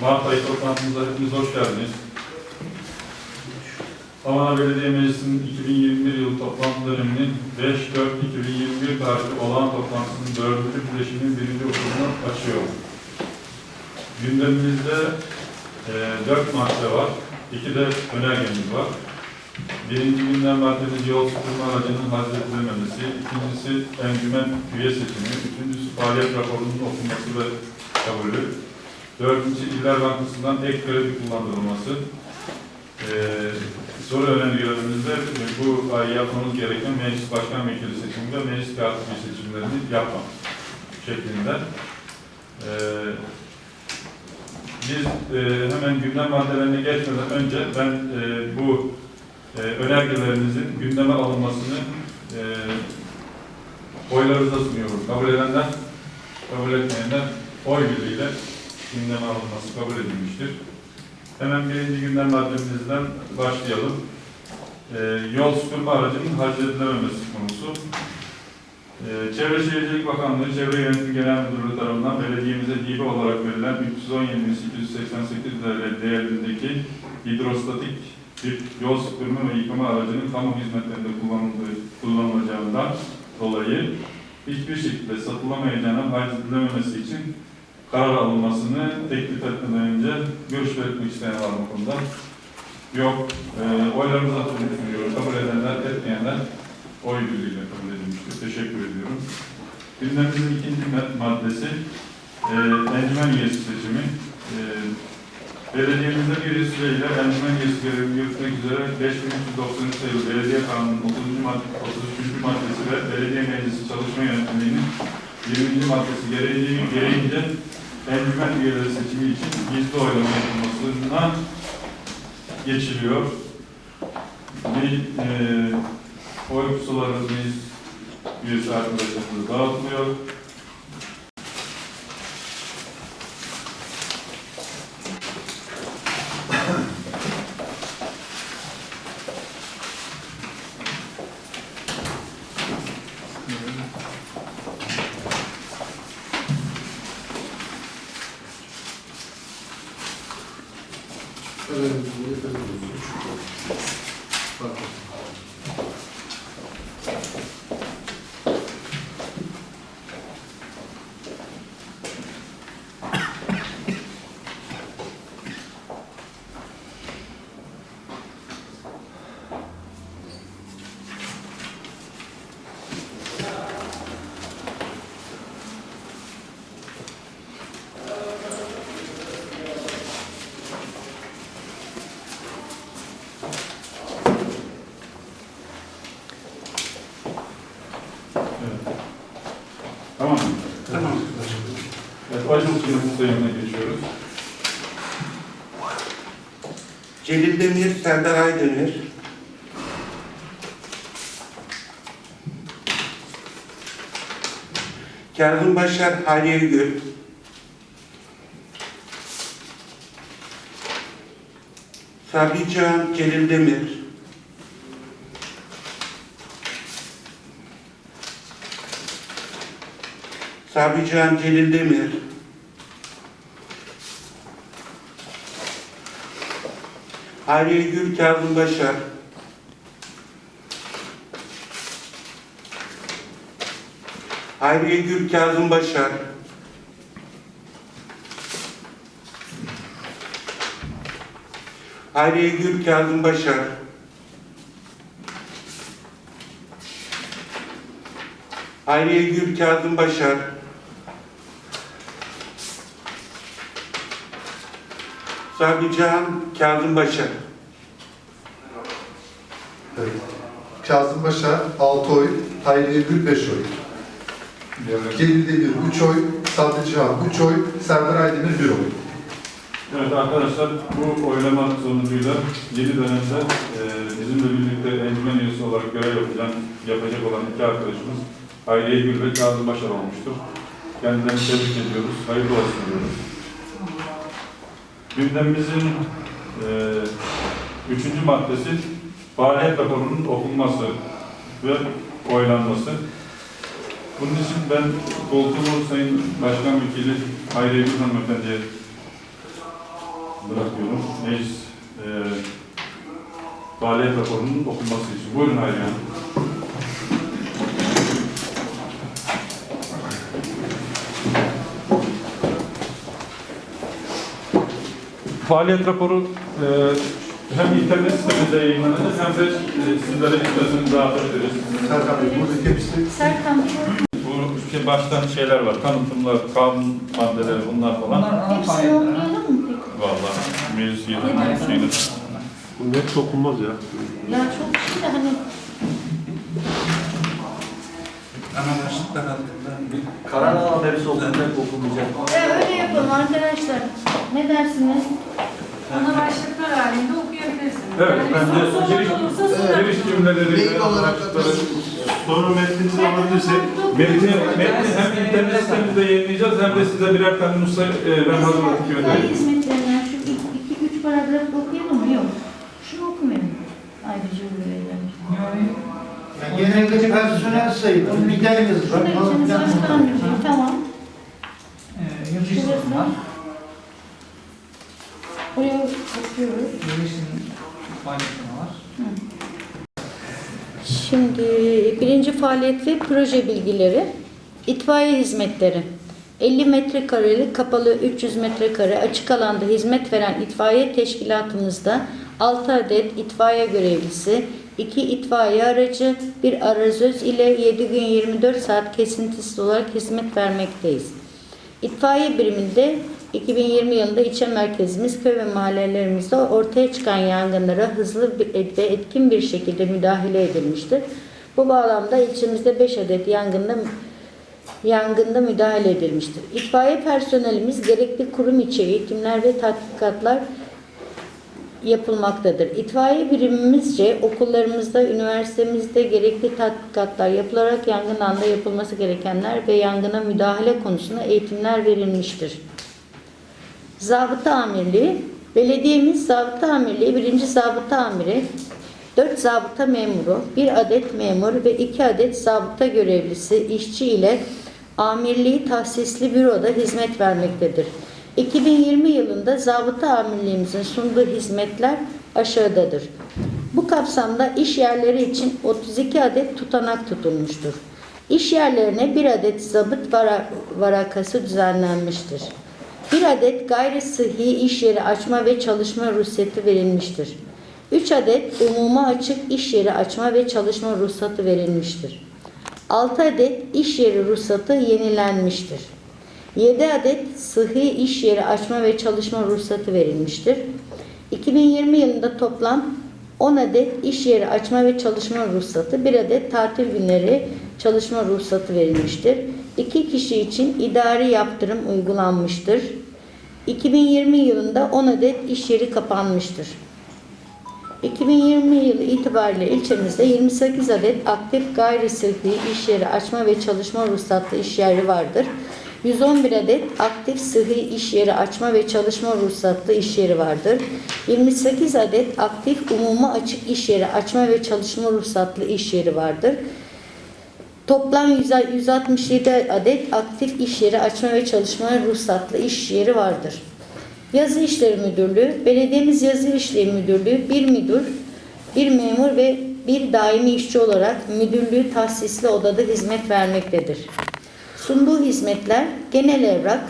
Mart ayı toplantımıza hepiniz hoş geldiniz. Havana Belediye Meclisi'nin 2021 yılı toplantı döneminin 5-4-2021 tarihli olağan toplantısının 4. bileşiminin birinci oturumunu açıyor. Gündemimizde e, 4 madde var, 2 de önergemiz var. Birinci gündem maddemiz yol süpürme aracının hazredilememesi, ikincisi encümen üye seçimi, üçüncüsü faaliyet raporunun okunması ve kabulü, dördüncüsü İller Bankası'ndan ek kredi kullandırılması, ee, soru önergelerimizde bu ay yapmamız gereken meclis başkan vekili seçimi ve meclis katibi seçimlerini yapmak şeklinde. Ee, biz e, hemen gündem maddelerine geçmeden önce ben e, bu e, önergelerinizin gündeme alınmasını e, oylarınıza sunuyorum. Kabul edenler, kabul etmeyenler oy birliğiyle gündeme alınması kabul edilmiştir. Hemen birinci gündem maddemizden başlayalım. E, yol süpürme aracının harcedilememesi konusu. E, Çevre Şehircilik Bakanlığı Çevre Yönetimi Genel Müdürlüğü tarafından belediyemize hibe olarak verilen 317.888 TL değerindeki hidrostatik bir yol süpürme ve yıkama aracının kamu hizmetlerinde kullanılacağından dolayı hiçbir şekilde satılamayacağına haiz edilememesi için karar alınmasını teklif etmeden önce görüş belirtmek isteyen var mı konuda? Yok. E, oylarımıza sunuyoruz. Kabul edenler, etmeyenler oy birliğiyle kabul edilmiştir. Teşekkür ediyorum. Gündemimizin ikinci mad- maddesi e, encümen üyesi seçimi. E, Belediyemizde bir üye süreyle encümen üyesi görevini yürütmek üzere 5393 sayılı Belediye Kanunu'nun 30. madde, 33. maddesi ve Belediye Meclisi Çalışma Yönetmeliği'nin 20. maddesi gereği, gereğince encümen üyeleri seçimi için gizli oylama yapılmasına geçiliyor. Bir e, oy pusuları meclis üyesi arkadaşlarımıza dağıtılıyor. Evet. Tamam mı? Tamam. Oy pusularının sayımına geçiyoruz. Celil Demir, Serdar Aydemir. Kazım Başar, Hayriye Gül. Sabri Can, Celil Demir. Sabri Can, Celil Demir. Hayriye Gül, Kazım Başar. Hayriye Gül, Kazım Başar. Hayriye Gül, Kazım Başar. Hayriye Gül, Kazım Başar. Sabri Can, Kazım Başar. Evet. Kazım Başar 6 oy, Hayriye Gül 5 oy. Celil Demir 3 oy, Sabri Cihan 3 oy, Serdar Aydemir 1 oy. Evet arkadaşlar bu oylama sonucuyla yeni dönemde e, bizimle birlikte encümen üyesi olarak görev yapacak, yapacak olan iki arkadaşımız Hayriye Gül ve Kazım Başar olmuştur. Kendilerini tebrik ediyoruz. Hayırlı olsun diyoruz. Gündemimizin e, üçüncü maddesi faaliyet raporunun okunması ve oylanması. Bunun için ben koltuğumu Sayın Başkan Vekili Hayriye Gül Hanımefendi'ye bırakıyorum. Meclis e, faaliyet raporunun okunması için. Buyurun Hayriye Hanım. Faaliyet raporu e, hem internet sitemizde yayınlanacak hem de e, sizlere isterseniz dağıtabiliriz. Serkan Bey, buradaki hepsi Serkan, Bu şey baştan şeyler var, tanıtımlar, kanun maddeleri bunlar falan. Hepsini okuyalım mı peki? Vallahi meclis yedi, Neden? şeyini. Bu net okunmaz ya. Ya çok şey de hani Karar alan hepsi okunacak, okunmayacak. e, öyle yapalım arkadaşlar. Ne dersiniz? Ana başlıklar halinde okuyabilirsiniz. Evet, Yani ben de soru giriş- olursa. Giriş cümleleri. Mail olarak Sonra metninizi alabilirsek Metni, metni hem internet sitemizde yayınlayacağız hem de size birer tane nusra e, ben hazırlatıp Mesela göndereyim. itfaiye hizmetlerinden şu iki, iki üç paragraf okuyalım mı? Yok. Şunu okumayalım. Ayrıca üyeler. Genelde personel sayıları, giderimiz var. Şunu falan içiniz filan başkan var. müdürü. Tamam. Ee, Yönetim var. Buraya okuyoruz. Yönetim faaliyetleri var. Şimdi birinci faaliyet ve proje bilgileri. İtfaiye hizmetleri. 50 metrekarelik kapalı 300 metrekare açık alanda hizmet veren itfaiye teşkilatımızda 6 adet itfaiye görevlisi, 2 itfaiye aracı, bir arazöz ile 7 gün 24 saat kesintisiz olarak hizmet vermekteyiz. İtfaiye biriminde 2020 yılında ilçe merkezimiz, köy ve mahallelerimizde ortaya çıkan yangınlara hızlı ve etkin bir şekilde müdahale edilmiştir. Bu bağlamda ilçemizde 5 adet yangında yangında müdahale edilmiştir. İtfaiye personelimiz gerekli kurum içi eğitimler ve tatbikatlar yapılmaktadır. İtfaiye birimimizce okullarımızda, üniversitemizde gerekli tatbikatlar yapılarak yangın anda yapılması gerekenler ve yangına müdahale konusunda eğitimler verilmiştir. Zabıta Amirliği, belediyemiz Zabıta Amirliği, birinci Zabıta Amiri, 4 zabıta memuru, 1 adet memur ve 2 adet zabıta görevlisi işçi ile amirliği tahsisli büroda hizmet vermektedir. 2020 yılında zabıta amirliğimizin sunduğu hizmetler aşağıdadır. Bu kapsamda iş yerleri için 32 adet tutanak tutulmuştur. İş yerlerine 1 adet zabıt vara- varakası düzenlenmiştir. 1 adet gayri sıhhi iş yeri açma ve çalışma ruhsatı verilmiştir. 3 adet umuma açık iş yeri açma ve çalışma ruhsatı verilmiştir. 6 adet iş yeri ruhsatı yenilenmiştir. 7 adet sıhhi iş yeri açma ve çalışma ruhsatı verilmiştir. 2020 yılında toplam 10 adet iş yeri açma ve çalışma ruhsatı, 1 adet tatil günleri çalışma ruhsatı verilmiştir. 2 kişi için idari yaptırım uygulanmıştır. 2020 yılında 10 adet iş yeri kapanmıştır. 2020 yılı itibariyle ilçemizde 28 adet aktif gayri sıhhi iş yeri açma ve çalışma ruhsatlı iş yeri vardır. 111 adet aktif sıhhi iş yeri açma ve çalışma ruhsatlı iş yeri vardır. 28 adet aktif umuma açık iş yeri açma ve çalışma ruhsatlı iş yeri vardır. Toplam 100 167 adet aktif iş yeri açma ve çalışma ruhsatlı iş yeri vardır. Yazı İşleri Müdürlüğü, Belediyemiz Yazı İşleri Müdürlüğü bir müdür, bir memur ve bir daimi işçi olarak müdürlüğü tahsisli odada hizmet vermektedir. Sunduğu hizmetler genel evrak,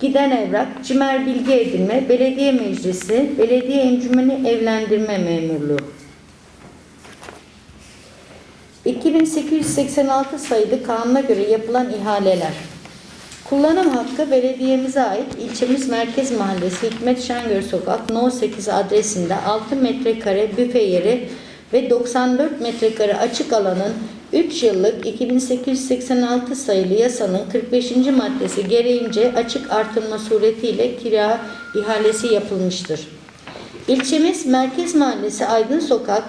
giden evrak, cimer bilgi edinme, belediye meclisi, belediye encümeni evlendirme memurluğu. 2886 sayılı kanuna göre yapılan ihaleler. Kullanım hakkı belediyemize ait ilçemiz Merkez Mahallesi Hikmet Şengör Sokak No 8 adresinde 6 metrekare büfe yeri ve 94 metrekare açık alanın 3 yıllık 2886 sayılı yasanın 45. maddesi gereğince açık artırma suretiyle kira ihalesi yapılmıştır. İlçemiz Merkez Mahallesi Aydın Sokak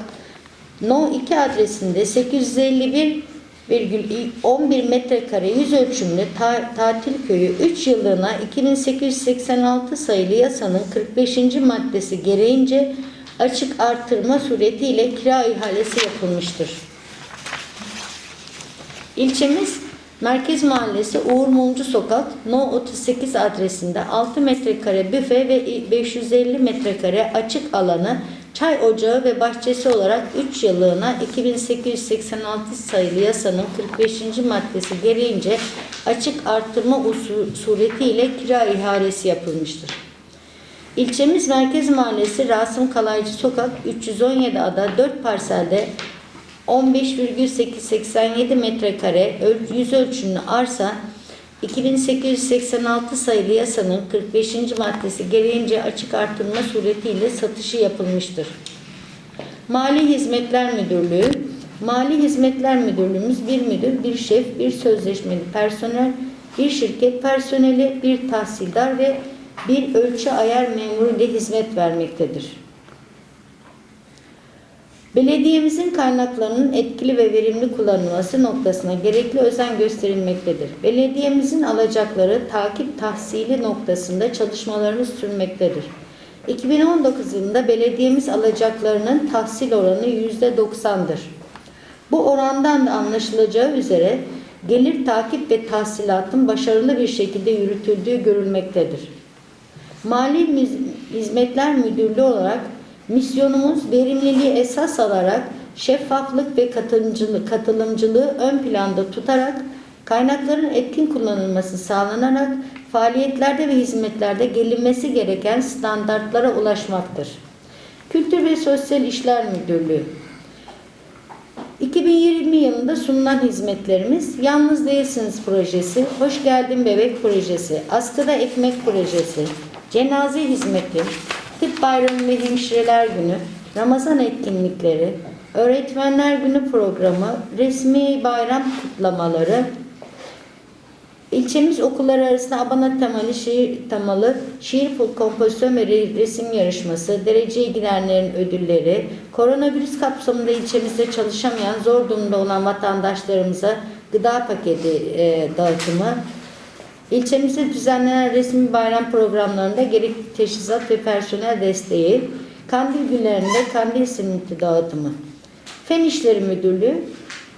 No 2 adresinde 851 11 metrekare yüz ölçümlü ta- tatil köyü 3 yıllığına 2886 sayılı yasanın 45. maddesi gereğince açık artırma suretiyle kira ihalesi yapılmıştır. İlçemiz Merkez Mahallesi Uğur Mumcu Sokak No 38 adresinde 6 metrekare büfe ve 550 metrekare açık alanı çay ocağı ve bahçesi olarak 3 yıllığına 2886 sayılı yasanın 45. maddesi gereğince açık artırma suretiyle kira ihalesi yapılmıştır. İlçemiz Merkez Mahallesi Rasım Kalaycı Sokak 317 ada 4 parselde 15,887 metrekare yüz ölçümlü arsa 2886 sayılı yasanın 45. maddesi gereğince açık artırma suretiyle satışı yapılmıştır. Mali Hizmetler Müdürlüğü Mali Hizmetler Müdürlüğümüz bir müdür, bir şef, bir sözleşmeli personel, bir şirket personeli, bir tahsildar ve bir ölçü ayar memuru ile hizmet vermektedir. Belediyemizin kaynaklarının etkili ve verimli kullanılması noktasına gerekli özen gösterilmektedir. Belediyemizin alacakları takip tahsili noktasında çalışmalarını sürmektedir. 2019 yılında belediyemiz alacaklarının tahsil oranı %90'dır. Bu orandan da anlaşılacağı üzere gelir takip ve tahsilatın başarılı bir şekilde yürütüldüğü görülmektedir. Mali Hizmetler Müdürlüğü olarak misyonumuz verimliliği esas alarak şeffaflık ve katılımcılığı, katılımcılığı ön planda tutarak kaynakların etkin kullanılması sağlanarak faaliyetlerde ve hizmetlerde gelinmesi gereken standartlara ulaşmaktır. Kültür ve Sosyal İşler Müdürlüğü 2020 yılında sunulan hizmetlerimiz Yalnız Değilsiniz projesi, Hoş Geldin Bebek projesi, Askıda Ekmek projesi, Cenaze hizmeti, Tıp Bayramı ve Hemşireler Günü, Ramazan etkinlikleri, Öğretmenler Günü programı, resmi bayram kutlamaları, İlçemiz okulları arasında abana temalı şiir temalı şiir kompozisyon ve re- resim yarışması, dereceye girenlerin ödülleri, koronavirüs kapsamında ilçemizde çalışamayan zor durumda olan vatandaşlarımıza gıda paketi e, dağıtımı, ilçemizde düzenlenen resmi bayram programlarında gerekli teşhisat ve personel desteği, kandil günlerinde kandil simiti dağıtımı. Fen İşleri Müdürlüğü,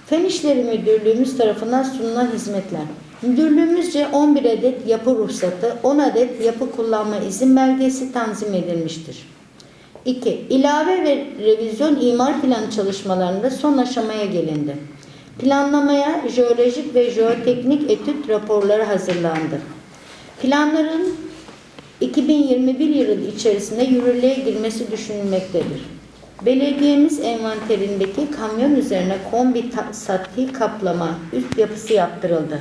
Fen İşleri Müdürlüğümüz tarafından sunulan hizmetler. Müdürlüğümüzce 11 adet yapı ruhsatı, 10 adet yapı kullanma izin belgesi tanzim edilmiştir. 2. İlave ve revizyon imar planı çalışmalarında son aşamaya gelindi. Planlamaya jeolojik ve jeoteknik etüt raporları hazırlandı. Planların 2021 yılı içerisinde yürürlüğe girmesi düşünülmektedir. Belediyemiz envanterindeki kamyon üzerine kombi sati kaplama üst yapısı yaptırıldı.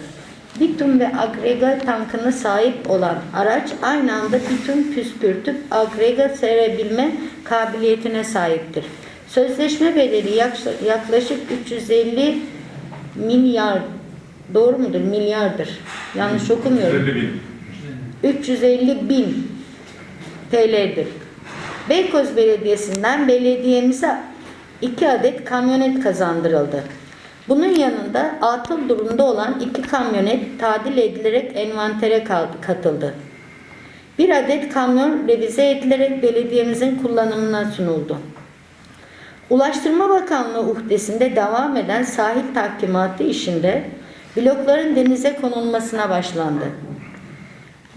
Bitum ve agregat tankına sahip olan araç aynı anda bitum püskürtüp agregat serebilme kabiliyetine sahiptir. Sözleşme bedeli yaklaşık 350 milyar doğru mudur? Milyardır. Yanlış okumuyorum. 150 bin. 350 bin TL'dir. Beykoz Belediyesi'nden belediyemize 2 adet kamyonet kazandırıldı. Bunun yanında atıl durumda olan iki kamyonet tadil edilerek envantere katıldı. Bir adet kamyon revize edilerek belediyemizin kullanımına sunuldu. Ulaştırma Bakanlığı uhdesinde devam eden sahil tahkimatı işinde blokların denize konulmasına başlandı.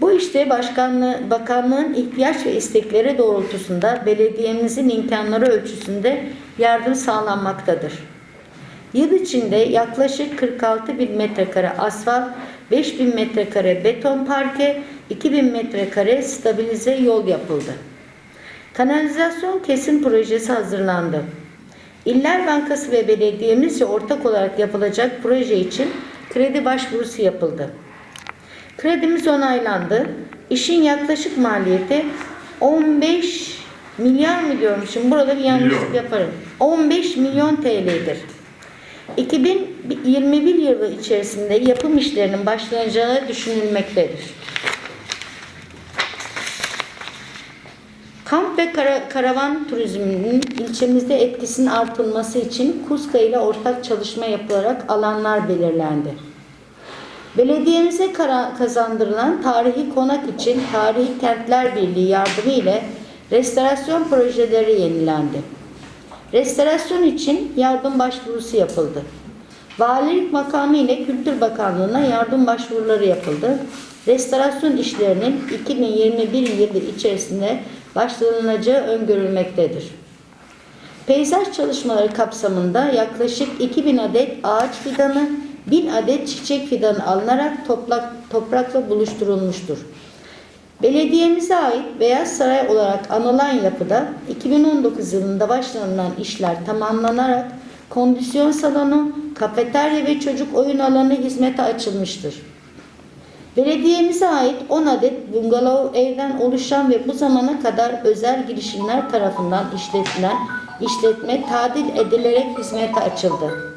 Bu işte başkanlığı, bakanlığın ihtiyaç ve istekleri doğrultusunda belediyemizin imkanları ölçüsünde yardım sağlanmaktadır. Yıl içinde yaklaşık 46 bin metrekare asfalt, 5 bin metrekare beton parke, 2 bin metrekare stabilize yol yapıldı. Kanalizasyon kesim projesi hazırlandı. İller Bankası ve belediyemizce ortak olarak yapılacak proje için kredi başvurusu yapıldı. Kredimiz onaylandı. İşin yaklaşık maliyeti 15 milyar mı diyormuşum? Burada bir yanlışlık Milyon. yaparım. 15 milyon TL'dir. 2021 yılı içerisinde yapım işlerinin başlanacağı düşünülmektedir. Kamp ve kara- karavan turizminin ilçemizde etkisinin artılması için KUSKA ile ortak çalışma yapılarak alanlar belirlendi. Belediyemize kazandırılan tarihi konak için Tarihi Kentler Birliği yardımı ile restorasyon projeleri yenilendi. Restorasyon için yardım başvurusu yapıldı. Valilik makamı ile Kültür Bakanlığı'na yardım başvuruları yapıldı. Restorasyon işlerinin 2021 yılı içerisinde başlanılacağı öngörülmektedir. Peyzaj çalışmaları kapsamında yaklaşık 2000 adet ağaç fidanı, 1000 adet çiçek fidanı alınarak toplak, toprakla buluşturulmuştur. Belediyemize ait Beyaz Saray olarak anılan yapıda 2019 yılında başlanılan işler tamamlanarak kondisyon salonu, kafeterya ve çocuk oyun alanı hizmete açılmıştır. Belediyemize ait 10 adet bungalov evden oluşan ve bu zamana kadar özel girişimler tarafından işletilen işletme tadil edilerek hizmete açıldı.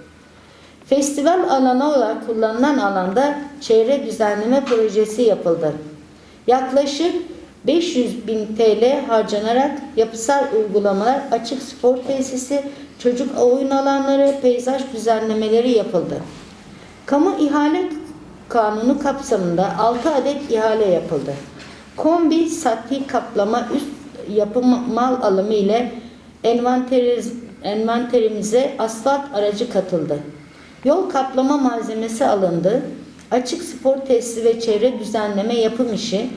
Festival alanı olarak kullanılan alanda çevre düzenleme projesi yapıldı. Yaklaşık 500 bin TL harcanarak yapısal uygulamalar, açık spor tesisi, çocuk oyun alanları, peyzaj düzenlemeleri yapıldı. Kamu ihale kanunu kapsamında 6 adet ihale yapıldı. Kombi, sati kaplama, üst yapı mal alımı ile envanteriz, envanterimize asfalt aracı katıldı. Yol kaplama malzemesi alındı. Açık spor tesisi ve çevre düzenleme yapım işi,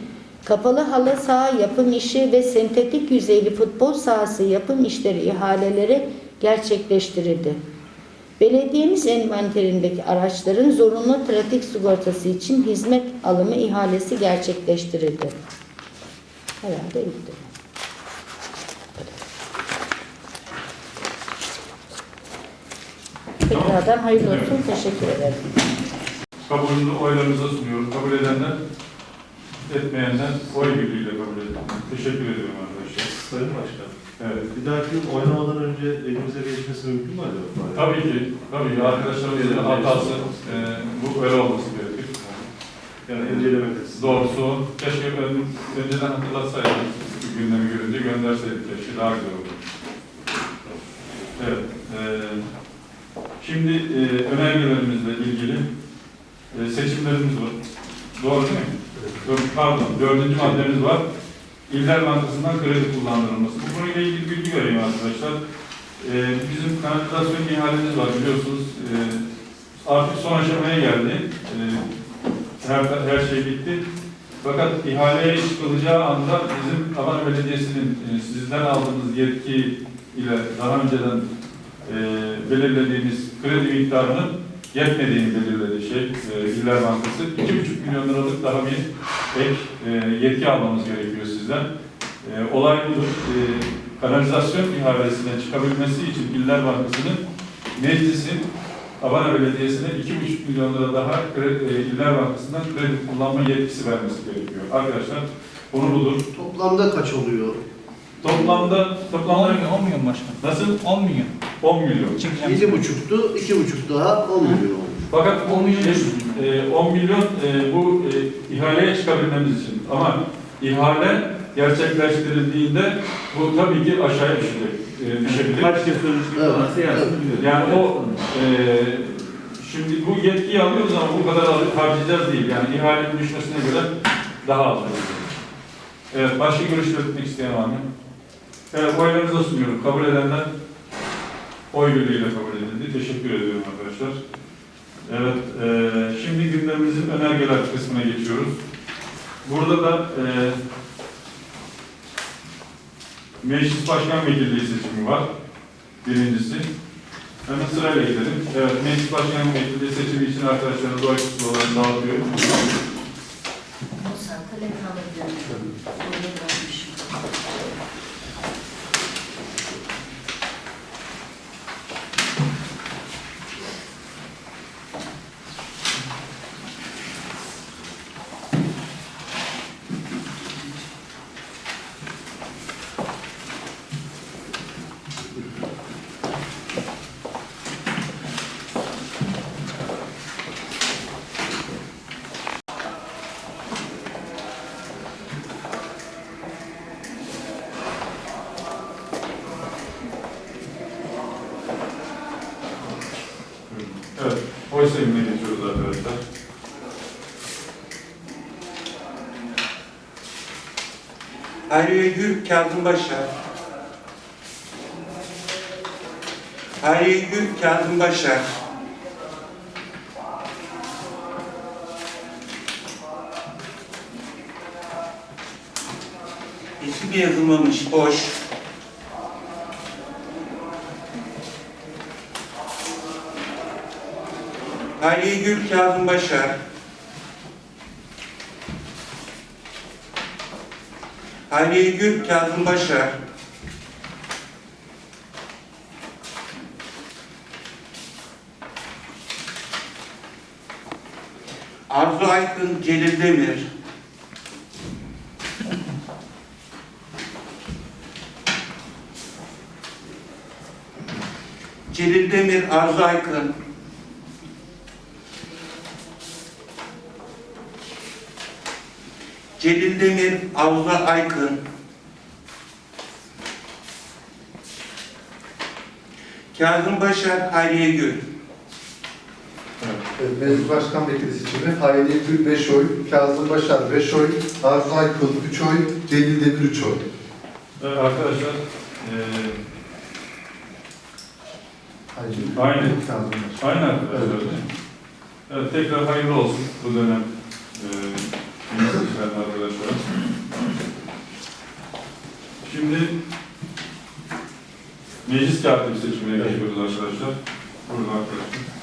kapalı halı saha yapım işi ve sentetik yüzeyli futbol sahası yapım işleri ihaleleri gerçekleştirildi. Belediyemiz envanterindeki araçların zorunlu trafik sigortası için hizmet alımı ihalesi gerçekleştirildi. Herhalde bitti. Tekrardan hayırlı olsun. Teşekkür ederim. Kabulünü oylarınıza sunuyorum. Kabul edenler, etmeyenler oy birliğiyle kabul ediyorum. Teşekkür ediyorum arkadaşlar. Sayın Başkan. Evet. Bir dahaki yıl oynamadan önce elimize geçmesi mümkün mü acaba? Tabii ki, tabii ki arkadaşlarımızın hatası e, bu öyle olması gerekir. Yani incelemede. Doğrusu keşke ön, önceden hatırlatsaydık. Gündemi görünce gönderseydik keşke daha güzel olurdu. Evet. e, şimdi e, önergelerimizle ilgili e, seçimlerimiz var. Doğru değil mi? Dör- Pardon, dördüncü maddemiz var. İller Bankası'ndan kredi kullandırılması. Bu konuyla ilgili bilgi vereyim arkadaşlar. E, bizim kanalizasyon ihalemiz var biliyorsunuz. E, artık son aşamaya geldi. E, her, her şey bitti. Fakat ihaleye çıkılacağı anda bizim Adana Belediyesi'nin e, sizden aldığımız yetki ile daha önceden e, belirlediğimiz kredi miktarının yetmediğini belirledi şey, e, İller Bankası. 2,5 milyon liralık daha bir ek e, yetki almamız gerekiyor sizden. E, olay budur. E, kanalizasyon ihalesine çıkabilmesi için İller Bankası'nın meclisin Abana Belediyesi'ne 2,5 milyon lira daha kredi, e, İller Bankası'ndan kredi kullanma yetkisi vermesi gerekiyor. Arkadaşlar konu budur. Toplamda kaç oluyor? Toplamda, toplamda 10 milyon, 10 milyon başkan. nasıl? 10 milyon. 10 milyon. Buçuktu, iki buçuk daha 10 milyon. Fakat 10 milyon. e, 10 milyon e, bu e, ihaleye çıkabilmemiz için. Ama ihale gerçekleştirildiğinde bu tabii ki aşağıya düşecek, e, düşebilir. Kaç kez sözleşme. Yani o e, şimdi bu yetkiyi alıyoruz ama bu kadar harcayacağız değil. Yani ihalenin düşmesine göre daha az olacak. Evet, başka görüş belirtmek isteyen var mı? Evet, oylarınıza sunuyorum. Kabul edenler oy birliğiyle kabul edildi. Teşekkür ediyorum arkadaşlar. Evet, e, şimdi gündemimizin önergeler kısmına geçiyoruz. Burada da e, Meclis Başkan Vekilliği seçimi var. Birincisi. Hemen sırayla gidelim. Evet, Meclis Başkan Vekilliği seçimi için arkadaşlarınız oy kutularını dağıtıyor. Musa kalemini alabilirim. Hayriye Gül Kazımbaşa. Hayriye Gül Kazımbaşa. Hiçbir yazılmamış, boş. Hayriye Gül Kazımbaşa. Başar Hayriye Gül Kazım Başar. Arzu Aykın Celil Demir. Celil Demir, Arzu Aykın. Celil Demir, Arzu Aykın. Kazım Başar, Hayriye Gül. Evet, Meclis Başkan Vekili seçimi. Hayriye Gül 5 oy, Kazım Başar 5 oy, Arzu Aykın 3 oy, Celil Demir 3 oy. Evet arkadaşlar. Kazım Başar. aynı arkadaşlar mi? Evet, tekrar hayırlı olsun bu dönem eee meclis işlerine arkadaşlar. Şimdi meclis katibi seçimine geçiyoruz arkadaşlar. Burada arkadaşlar.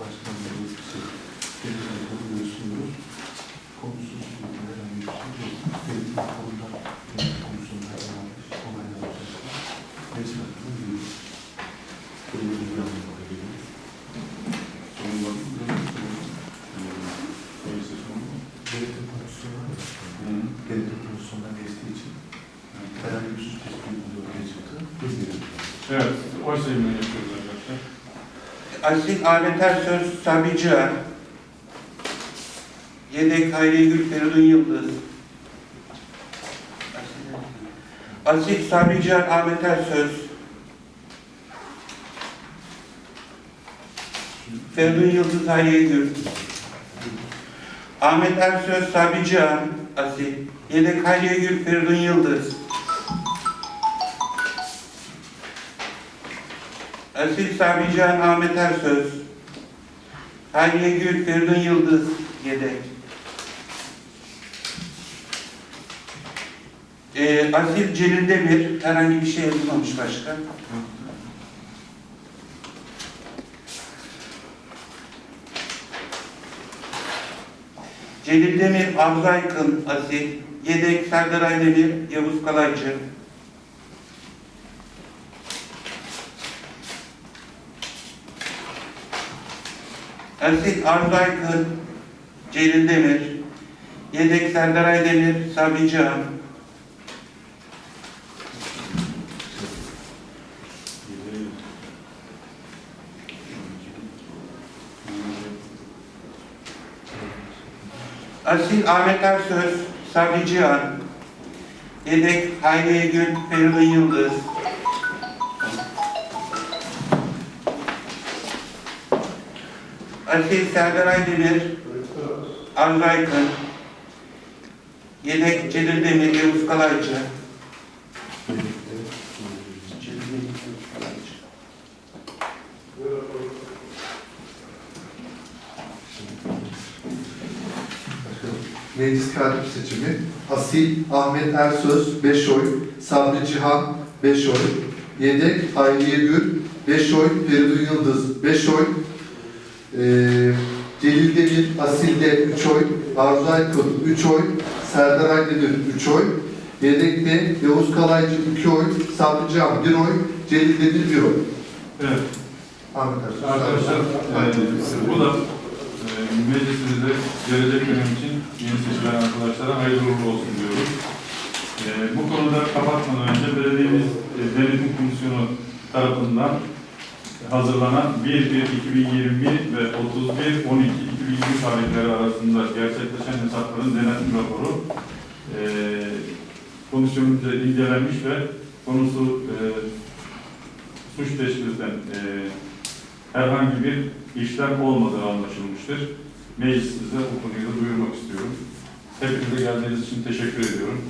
Başkan Vekili seçimi. Genel kurulu görüşülüyor. Komisyonsuz bir herhangi bir şey yok. Benim konuda genel komisyonda herhangi bir şey onaylanacak. Meclis hakkında bir Kurulu bir yanına bakabilirim. Sorun var mı? Eee, meclis seçimi oldu mu? Denetim komisyonu var ya başkanım. Hı. Denetim komisyonundan geçtiği için herhangi bir suç tespiti buluyor ortaya çıktı. Biz geliyoruz. Evet, oy sayımına geçiyoruz arkadaşlar. Asil Ahmet Ersöz, Sabri Ciğer. Yedek Hayriye Gül, Feridun Yıldız. Asil Sabri Ciğer, Ahmet Ersöz. Feridun Yıldız, Hayriye Gül. Ahmet Ersöz, Sabri Ciğer, Asil. Yedek Hayriye Gül, Feridun Yıldız. Asil Sabican Ahmet Ersöz. Hayriye Gül Feridun Yıldız yedek. Ee, Asil Celil Demir herhangi bir şey yazılmamış başka. Celil Demir, Arzu Aykın, Asil. Yedek Serdar Aydemir, Yavuz Kalaycı. Asil Arzu Aykın, Celil Demir, Yedek Serdar Aydemir, Sabri Cihan. Asil Ahmet Ersöz, Sabri Cihan. Yedek Hayriye Gül, Feridun Yıldız. Asil Serdar Aydemir, Arzu Aykın. Yedek Celil Demir, Yavuz Kalaycı. Celil Demir, Yavuz Kalaycı. Başkanım, Meclis katip seçimi. Asil Ahmet Ersöz 5 oy, Sabri Cihan 5 oy, Yedek Hayriye Gül 5 oy, Feridun Yıldız 5 oy, ee, Celil Demir Asil'de 3 oy, Arzu Aykın 3 oy, Serdar Aydemir 3 oy, Yedek'te Yavuz Kalaycı 2 oy, Sabri Cihan 1 oy, Celil Demir 1 oy. Evet. Arkadaşlar, e, bu da e, meclisimizde gelecek dönem için yeni seçilen arkadaşlara hayırlı uğurlu olsun diyoruz. E, bu konuda kapatmadan önce belediyemiz e, denetim komisyonu tarafından hazırlanan 1-1-2021 ve 31-12-2020 tarihleri arasında gerçekleşen hesapların denetim raporu e, komisyonunca incelenmiş ve konusu e, suç teşkil eden e, herhangi bir işlem olmadığı anlaşılmıştır. Meclisimize bu konuyu da duyurmak istiyorum. Hepinize geldiğiniz için teşekkür ediyorum.